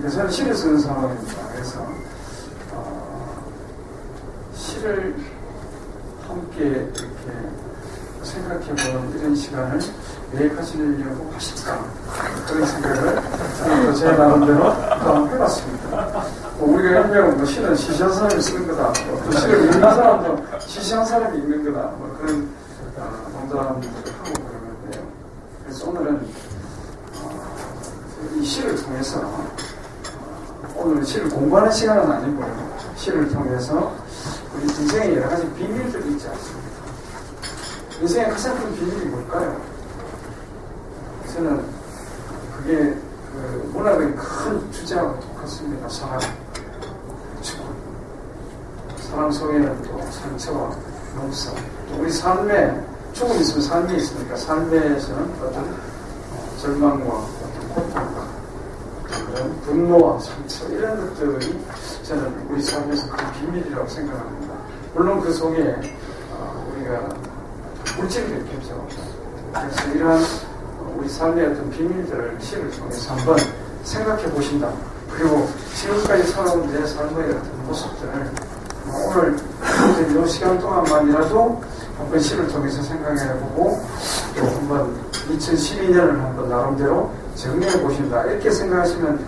그러니까 저는 시를 쓰는 상황입니다. 그래서 어, 시를 함께 이렇게 생각해보는 이런 시간을 왜 가지려고 하실까 그런 생각을 저는 또제 나름대로 또 한번 해봤습니다. 뭐 우리가 현명은 뭐 시는 시시한 사람이 쓰는 거다. 또 시를 읽는 사람도 시시한 사람이 읽는 거다. 뭐 그런 어, 농담을 하고 그러는데요. 그래서 오늘은 어, 이 시를 통해서 어, 오늘 시를 공부하는 시간은 아니고요. 시를 통해서 우리 인생에 여러 가지 비밀들이 있지 않습니까? 인생의 가장 큰 비밀이 뭘까요? 저는 그게 그 문학의 큰 주제하고 똑같습니다. 사랑, 축구. 사랑 속에는 또 상처와 용서, 또 우리 삶에 죽음이 있으면 삶이 있으니까 삶에서는 어떤 어, 절망과 어떤 그런 분노와 상처 이런 것들이 저는 우리 삶에서 큰 비밀이라고 생각합니다. 물론 그 속에 어, 우리가 물질이 있겠죠. 그래서 이러한 우리 삶의 어떤 비밀들을 시를 통해서 한번 생각해 보신다. 그리고 지금까지 살아온 내 삶의 어떤 모습들을 오늘 이제 이 시간 동안만이라도 한번 시를 통해서 생각해 보고 또 한번 2012년을 한번 나름대로 정리해 보신다. 이렇게 생각하시면